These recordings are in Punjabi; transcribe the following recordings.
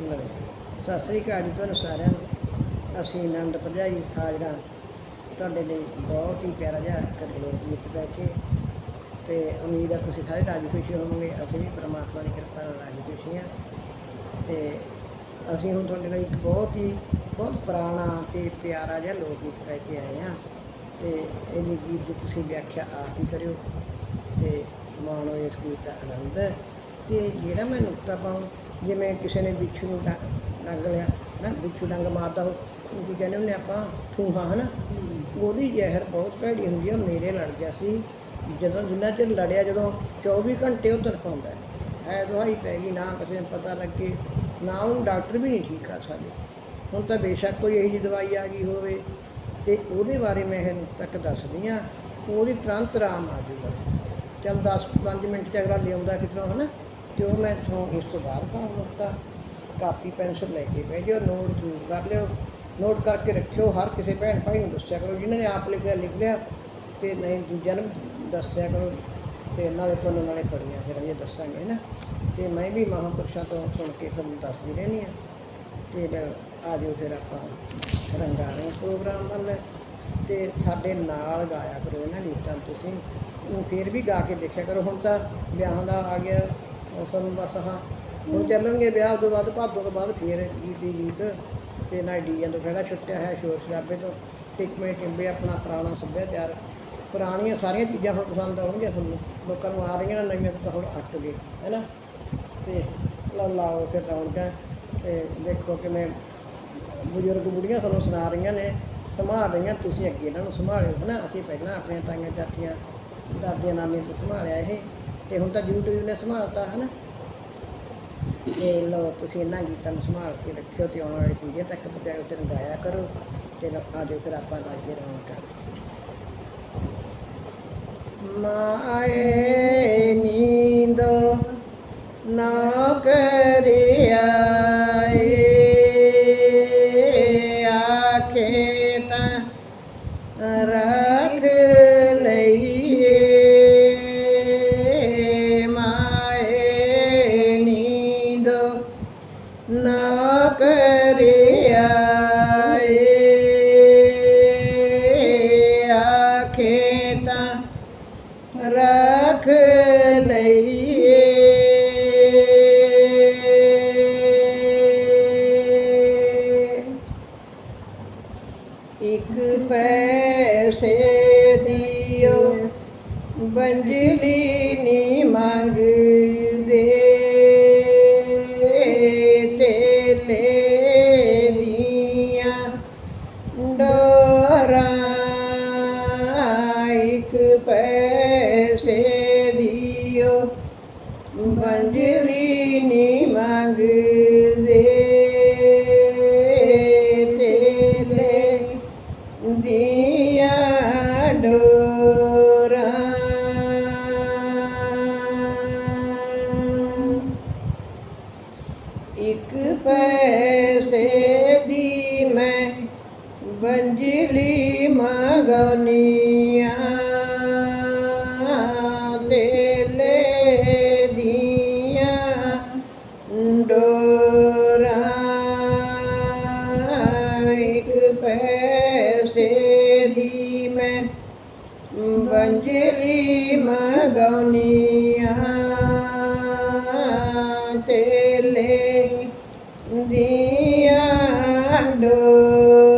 ਲਓ। ਸਤਿ ਸ੍ਰੀ ਅਕਾਲ ਜੀ ਤੁਹਾਨੂੰ ਸਾਰਿਆਂ ਨੂੰ। ਅਸੀਂ ਆਨੰਦ ਭਰਜਾਈ, ਹਾਜ਼ਰਾਂ। ਤੁਹਾਡੇ ਲਈ ਬਹੁਤ ਹੀ ਪਿਆਰਾ ਜਿਹਾ ਕਰੇ ਗੀਤ ਗਾ ਕੇ। ਤੇ ਉਮੀਦ ਆ ਤੁਸੀਂ ਸਾਰੇ ਰਾਜੀ ਖੁਸ਼ੀ ਹੋਵੋਗੇ। ਅਸੀਂ ਵੀ ਪ੍ਰਮਾਤਮਾ ਦੀ ਕਿਰਪਾ ਨਾਲ ਰਾਜੀ ਖੁਸ਼ੀ ਹਾਂ। ਤੇ ਅਸੀਂ ਹੁਣ ਤੁਹਾਡੇ ਲਈ ਇੱਕ ਬਹੁਤ ਹੀ, ਬਹੁਤ ਪੁਰਾਣਾ ਤੇ ਪਿਆਰਾ ਜਿਹਾ ਲੋਕ ਗੀਤ ਲੈ ਕੇ ਆਏ ਹਾਂ। ਤੇ ਇਹ ਗੀਤ ਦੀ ਤੁਸੀਂ ਵਿਆਖਿਆ ਆਪ ਹੀ ਕਰਿਓ। ਤੇ ਮਾਣੋ ਇਸ ਗੀਤ ਦਾ ਆਨੰਦ ਤੇ ਜਿਹੜਾ ਮੈਂ ਨੁਕਤਾ ਪਾਉਂ ਜਿਵੇਂ ਕਿਸੇ ਨੇ ਬਿੱਛੂ ਨੂੰ ਡੰ- ਡੰਗ ਲਿਆ ਨਾ ਬਿੱਛੂ ਡੰਗ ਮਾਰਦਾ ਉਹ ਉਹ ਕੀ ਕਹਿੰਦੇ ਹੁੰਦੇ ਆਪਾਂ? ਠੂਹਾ ਹਨਾ? ਉਹਦੀ ਜ਼ਹਿਰ ਬਹੁਤ ਭੈੜੀ ਹੁੰਦੀ ਆ ਮੇਰੇ ਲੜ ਗਿਆ ਸੀ। ਜਦੋਂ ਜਿੰਨਾ ਚਿਰ ਲੜਿਆ ਜਦੋਂ 24 ਘੰਟੇ ਉਹ ਤੜਪਾਉਂਦਾ ਹੈ। ਐ ਦਵਾਈ ਪੈ ਗਈ ਨਾ ਕਿਸੇ ਨੂੰ ਪਤਾ ਲੱਗੇ ਨਾ ਉਹਨੂੰ ਡਾਕਟਰ ਵੀ ਨਹੀਂ ਠੀਕ ਕਰ ਸਕਦੇ। ਹੁਣ ਤਾਂ ਬੇਸ਼ੱਕ ਕੋਈ ਇਹੋ ਜਿਹੀ ਦਵਾਈ ਆ ਗਈ ਹੋਵੇ। ਤੇ ਉਹਦੇ ਬਾਰੇ ਮੈਂ ਇਹ ਤੱਕ ਦੱਸਦੀ ਆ ਉਹਦੀ ਤੁਰੰਤ ਆਰਾਮ ਆ ਜਾਊਗਾ। ਚਲ 10 5 ਮਿੰਟ ਚ ਅਗਲਾ ਲਿਆਉਂਦਾ ਕਿਧਰੋਂ ਹਨਾ? ਤੇ ਉਹ ਮੈਂ ਤੁਹਾਨੂੰ ਇਸ ਤੋਂ ਬਾਅਦ ਪਾਉਂ ਨੁਕਤਾ ਕਾਪੀ, ਪੈਨਸਲ ਲੈ ਕੇ ਬਹਿ ਜਾਓ, ਨੋਟ ਜ਼ਰੂਰ ਕਰ ਲਿਓ। ਨੋਟ ਕਰਕੇ ਰੱਖਿਓ, ਹਰ ਕਿਸੇ ਭੈਣ ਭਾਈ ਨੂੰ ਦੱਸਿਆ ਕਰੋ ਜਿਨ੍ਹਾਂ ਨੇ ਆਪ ਲਿਖਿਆ ਲਿਖ ਲਿਆ ਤੇ ਨਹੀਂ ਦੂਜਿਆਂ ਨੂੰ ਦੱਸਿਆ ਕਰੋ, ਤੇ ਨਾਲੇ ਤੁਹਾਨੂੰ ਨਾਲੇ ਪੜੀਆਂ ਫਿਰ ਅਸੀਂ ਦੱਸਾਂਗੇ ਨਾ। ਤੇ ਮੈਂ ਵੀ ਮਹਾਂਪੁਰਸ਼ਾਂ ਤੋਂ ਸੁਣ ਕੇ ਤੁਹਾਨੂੰ ਦੱਸਦੀ ਰਹਿੰਦੀ ਆ ਤੇ ਆ ਜਾਓ ਫਿਰ ਆਪਾਂ ਰੰਗਾਰੰਗ ਪ੍ਰੋਗਰਾਮ ਵੱਲ। ਤੇ ਸਾਡੇ ਨਾਲ ਗਾਇਆ ਕਰੋ ਇਹਨਾਂ ਗੀਤਾਂ ਤੁਸੀਂ। ਉਹ ਫਿਰ ਵੀ ਗਾ ਕੇ ਦੇਖਿਆ ਕਰੋ। ਹੁਣ ਤਾਂ ਵਿਆਹਾਂ ਦਾ ਆ ਗਿਆ। ਸਾਨੂੰ ਬਸ ਹਾਂ ਹੁਣ ਚੱਲਣਗੇ ਵਿਆਹ ਤੋਂ ਬਾਅਦ, ਭਾਦੋਂ ਤੋਂ ਬਾਅਦ ਫਿਰ ਗੀਤ ਹੀ ਗੀਤ ਤੇ ਨਾ ਡੀਜੇ ਤੋਂ ਕਿਹੜਾ ਛੁੱਟਿਆ ਹੈ ਸ਼ੋਰ ਸ਼ਰਾਬੇ ਤੋਂ ਟਿਕਮੇ ਟਿੰਬੇ ਆਪਣਾ ਪੁਰਾਣਾ ਸੱਭਿਆਚਾਰ, ਪੁਰਾਣੀਆਂ ਸਾਰੀਆਂ ਚੀਜ਼ਾਂ ਹੁਣ ਪਸੰਦ ਆਉਣਗੀਆਂ ਤੁਹਾਨੂੰ, ਲੋਕਾਂ ਨੂੰ ਆ ਰਹੀਆਂ ਨੇ ਨਵੀਆਂ ਤਾਂ ਹੁਣ ਅੱਕ ਗਏ, ਹੈਨਾ? ਤੇ ਲਓ ਲਾਓ ਫਿਰ ਰੌਣਕਾਂ, ਤੇ ਦੇਖੋ ਕਿਵੇਂ ਬਜ਼ੁਰਗ ਬੁੜੀਆਂ ਤੁਹਾਨੂੰ ਸੁਣਾ ਰਹੀਆਂ ਨੇ, ਸੰਭਾਲ ਰਹੀਆਂ ਤੁਸੀਂ ਅੱਗੇ ਇਹਨਾਂ ਨੂੰ ਸੰਭਾਲਿਓ, ਹਨਾ? ਅਸੀਂ ਪਹਿਲਾਂ ਆਪਣੀਆਂ ਤਾਈਆਂ ਚਾਚੀਆਂ, ਦਾਦੀਆਂ ਨਾਨੀਆਂ ਤੋਂ ਸੰਭਾਲਿਆ ਇਹ। ਤੇ ਹੁਣ ਤਾਂ YouTube ਨੇ ਸੰਭਾਲਤਾ, ਹਨਾ? ਤੇ ਲਓ, ਤੁਸੀਂ ਇਹਨਾਂ ਗੀਤਾਂ ਨੂੰ ਸੰਭਾਲ ਕੇ ਰੱਖਿਓ ਤੇ ਆਉਣ ਵਾਲੀ ਪੀੜ੍ਹੀਆਂ ਤੱਕ ਪਹੁੰਚਾਇਓ ਤੇ ਗਾਇਆ ਕਰੋ ਤੇ ਲਓ ਆ ਫਿਰ ਆਪਾਂ ਲਾਗੇ ਰੌਣਕਾਂ। ਮਾਏ ਨੀਂਦ ਨਾ ਕਰਿਆ ਤੇਲੇ ਦੀਆਂ ਡੋਰਾਂ ਇੱਕ ਪੈਸੇ ਦੀ ਮੈਂ ਬੰਜਲੀ ਮਗਨੀਆਂ ਤੇਲੇ ਦੀਆਂ ਡੋਰਾਂ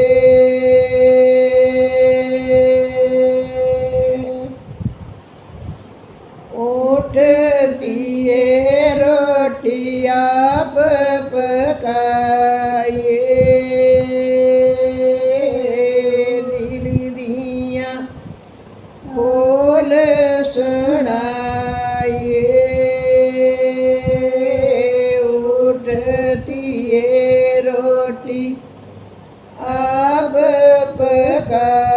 आइए उठती है रोटी अब पका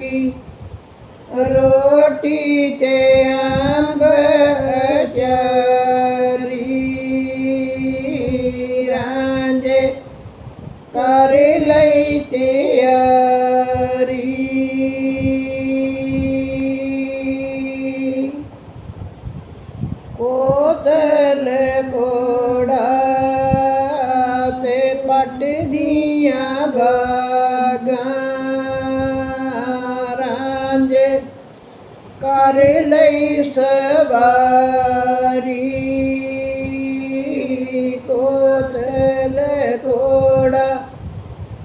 ਪੱਕੀ ਰੋਟੀ ਤੇ ਅੰਬ ਅਚਾਰੀ ਰਾਂਝੇ ਕਰ ਲਈ ਤਿਆਰੀ। ਕੋਤਲ ਕੋੜਾ ਤੇ ਪੱਟ ਦੀਆਂ ਬਾਗਾਂ। ਕਰ ਲਈ ਸਵਾਰੀ। ਕੋਤਲ ਕੋੜਾ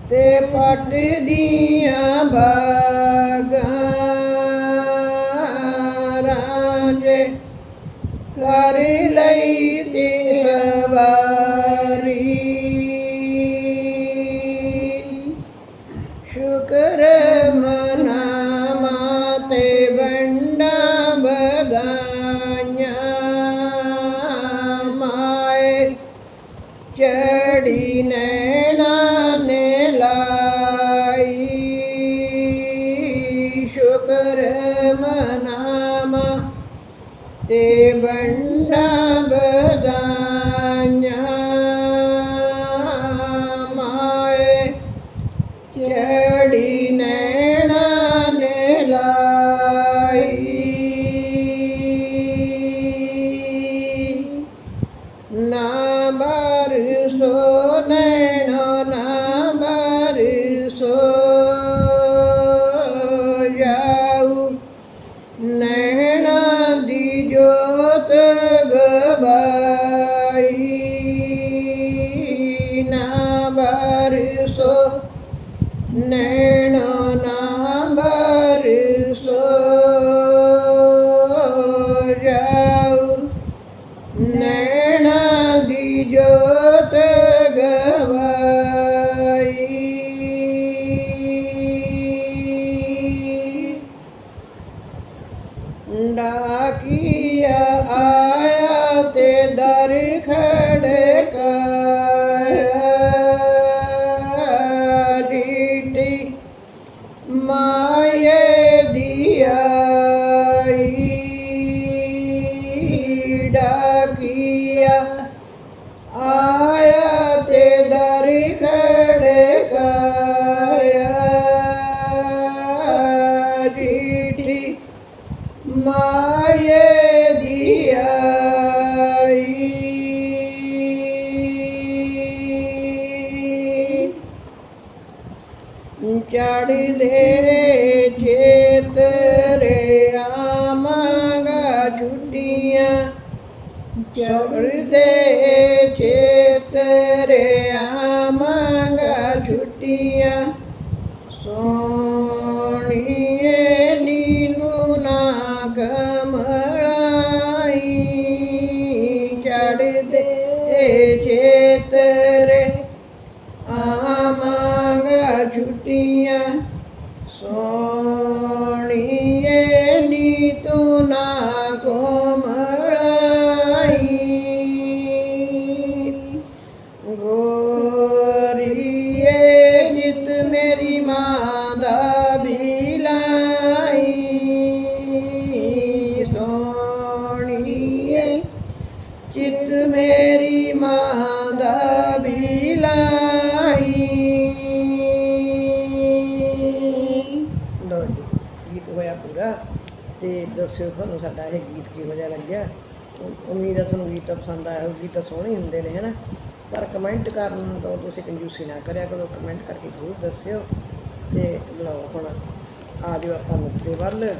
ਤੇ ਪੱਟ ਦੀਆਂ ਬਾਗਾਂ ਰਾਂਝੇ ਕਰ ਲਈ ਚੜੀ ਨੈਣਾ ਨੇ ਲਾਈ। ਸ਼ੁਕਰ ਮਨਾਮਾ ਤੇ ਵੰਡਾ ਬਦਾਈਆਂ। ਮਾਏ ਚੜੀ ਨੈਣਾ ਜੋਤ ਚੜਦੇ ਚੇਤਰੇ ਆਮਾਂਗਾ ਛੁੱਟੀਆਂ। ਚੜਦੇ ਚੇਤਰੇ ਆਮਾਂਗਾ ਛੁੱਟੀਆਂ। ਸੋਣੀਏ ਨੀਨੂ ਨਾ ਕਮਲਾਈ ਚੜਦੇ ਚੇਤਰੇ ਗੋਰੀਏ ਜਿਤ ਮੇਰੀ ਮਾਂ ਦਾ ਬਿਲਾਈ ਸੋਣੀਏ ਚਿਤ ਮੇਰੀ ਮਾਂ ਦਾ ਬਿਲਾਈ ਲੋ ਜੀ ਗੀਤ ਹੋਇਆ ਪੂਰਾ ਤੇ ਦੱਸਿਓ ਤੁਹਾਨੂੰ ਸਾਡਾ ਇਹ ਗੀਤ ਕਿਹੋ ਜਿਹਾ ਲੱਗਿਆ ਉ- ਉਮੀਦ ਹੈ ਤੁਹਾਨੂੰ ਗੀਤ ਪਸੰਦ ਆਇਆ ਹੋਊ ਗੀਤ ਸੋਹਣੇ ਹੁੰਦੇ ਨੇ ਹਨਾ ਪਰ ਕਮੈਂਟ ਕਰਨ ਤੋਂ ਤੁਸੀਂ ਕੰਜੂਸੀ ਨਾ ਕਰਿਆ ਕਰੋ, ਕਮੈਂਟ ਕਰਕੇ ਜ਼ਰੂਰ ਦੱਸਿਓ ਤੇ ਲਓ ਹੁਣ ਆ ਜਾਓ ਆਪਾਂ ਨੁਕਤੇ ਵੱਲ।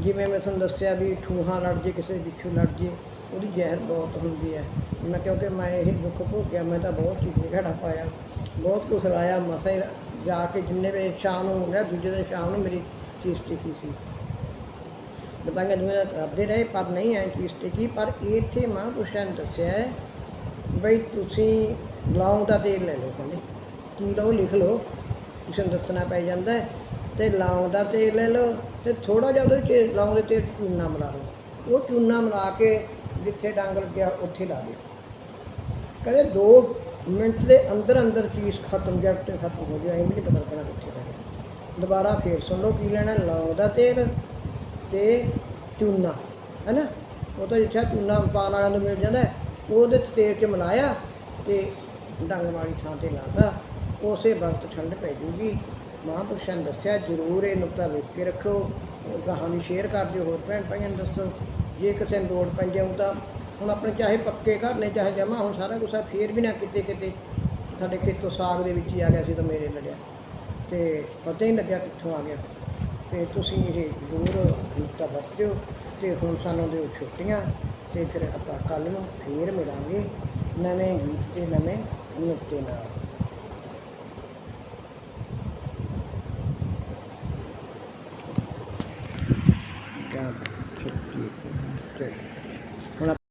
ਜਿਵੇਂ ਮੈਂ ਤੁਹਾਨੂੰ ਦੱਸਿਆ ਵੀ ਠੂਹਾਂ ਲੜ ਜੇ, ਕਿਸੇ ਬਿੱਛੂ ਲੜ ਜੇ, ਉਹਦੀ ਜ਼ਹਿਰ ਬਹੁਤ ਹੁੰਦੀ ਹੈ। ਮੈਂ ਕਿਉਂਕਿ ਮੈਂ ਇਹ ਦੁੱਖ ਭੋਗਿਆ, ਮੈਂ ਤਾਂ ਬਹੁਤ ਚੀਜ਼ ਘੜਾ ਪਾਇਆ। ਬਹੁਤ ਕੁਛ ਲਾਇਆ, ਮਸਾ ਜਾ ਕੇ ਜਿੰਨੇ ਵੇ ਸ਼ਾਮ ਨੂੰ ਗਿਆ, ਦੂਜੇ ਦਿਨ ਸ਼ਾਮ ਨੂੰ ਮੇਰੀ ਚੀਜ਼ ਟਿਕੀ ਸੀ। ਦਬਾਈਆਂ ਦੁਨੀਆਂ ਕਰਦੇ ਰਹੇ, ਪਰ ਨਹੀਂ ਐ ਚੀਜ਼ ਟਿਕੀ। ਪਰ ਇੱਥੇ ਮਹਾਂਪੁਰਸ਼ਾਂ ਨੇ ਦੱਸਿਆ ਹੈ ਬਈ ਤੁਸੀਂ ਲੌਂਗ ਦਾ ਤੇਲ ਲੈ ਲਓ ਕਹਿੰਦੇ। ਕੀ ਲਓ, ਲਿਖ ਲਓ। ਕਿਸੇ ਨੂੰ ਦੱਸਣਾ ਪੈ ਜਾਂਦਾ ਹੈ। ਤੇ ਲੌਂਗ ਦਾ ਤੇਲ ਲੈ ਲਓ ਤੇ ਥੋੜਾ ਜਿਹਾ ਉਹਦੇ ਵਿੱਚ ਲੌਂਗ ਦੇ ਤੇਲ 'ਚ ਚੂਨਾ ਮਿਲਾ ਲਓ। ਉਹ ਚੂਨਾ ਮਿਲਾ ਕੇ ਜਿੱਥੇ ਡੰਗ ਲੱਗਿਆ ਉੱਥੇ ਲਾ ਦਿਓ। ਕਹਿੰਦੇ 2 ਮਿੰਟ ਦੇ ਅੰਦਰ ਅੰਦਰ ਚੀਜ਼ ਖਤਮ ਜੜ ਤੇ ਖਤਮ ਹੋ ਜਾਏ ਇਹ ਵੀ ਨਹੀਂ ਪਤਾ ਲੱਗਣਾ ਕਿੱਥੇ ਰਹਿ ਦੁਬਾਰਾ ਫੇਰ ਸੁਣ ਲਓ ਕੀ ਲੈਣਾ ਲੌਂਗ ਦਾ ਤੇਲ ਤੇ ਚੂਨਾ ਹੈਨਾ ਉਹ ਤਾਂ ਜਿੱਥੇ ਚੂਨਾ ਪਾਣ ਵਾਲਿਆਂ ਨੂੰ ਮਿਲ ਜਾਂਦਾ ਉਹਦੇ 'ਚ ਤੇਲ 'ਚ ਮਿਲਾਇਆ ਤੇ ਡੰਗ ਵਾਲੀ ਥਾਂ ਤੇ ਲਾਤਾ। ਉਸੇ ਵਕਤ ਠੰਡ ਪੈ ਜੂਗੀ। ਮਹਾਂਪੁਰਸ਼ਾਂ ਨੇ ਦੱਸਿਆ, ਜ਼ਰੂਰ ਇਹ ਨੁਕਤਾ ਵੇਖ ਕੇ ਰੱਖੋ ਉਹ ਕਹਾਣੀ ਸ਼ੇਅਰ ਕਰ ਦਿਓ ਹੋਰ ਭੈਣ ਭਾਈਆਂ ਨੂੰ ਦੱਸੋ। ਜੇ ਕਿਸੇ ਨੂੰ ਲੋੜ ਪੈ ਜਾਊ ਤਾਂ ਹੁਣ ਆਪਣੇ ਚਾਹੇ ਪੱਕੇ ਘਰ ਨੇ, ਚਾਹੇ ਜਮਾ ਹੁਣ ਸਾਰਾ ਕੁਛ ਆ, ਫੇਰ ਵੀ ਨਾ ਕਿਤੇ ਕਿਤੇ ਸਾਡੇ ਖੇਤੋਂ ਸਾਗ ਦੇ ਵਿੱਚ ਹੀ ਆ ਗਿਆ ਸੀ ਤਾਂ ਮੇਰੇ ਲੜਿਆ। ਤੇ ਪਤਾ ਹੀ ਲੱਗਿਆ ਕਿੱਥੋਂ ਆ ਗਿਆ। ਤੇ ਤੁਸੀਂ ਇਹ ਜ਼ਰੂਰ ਨੁਕਤਾ ਵਰਤਿਓ ਤੇ ਹੁਣ ਸਾਨੂੰ ਦਿਓ ਛੁੱਟੀਆਂ। ਤੇ ਫਿਰ ਆਪਾਂ ਕੱਲ ਨੂੰ ਫੇਰ ਮਿਲਾਂਗੇ ਨਵੇਂ ਗੀਤ ਤੇ ਨਵੇਂ ਨੁਕਤੇ ਨਾਲ।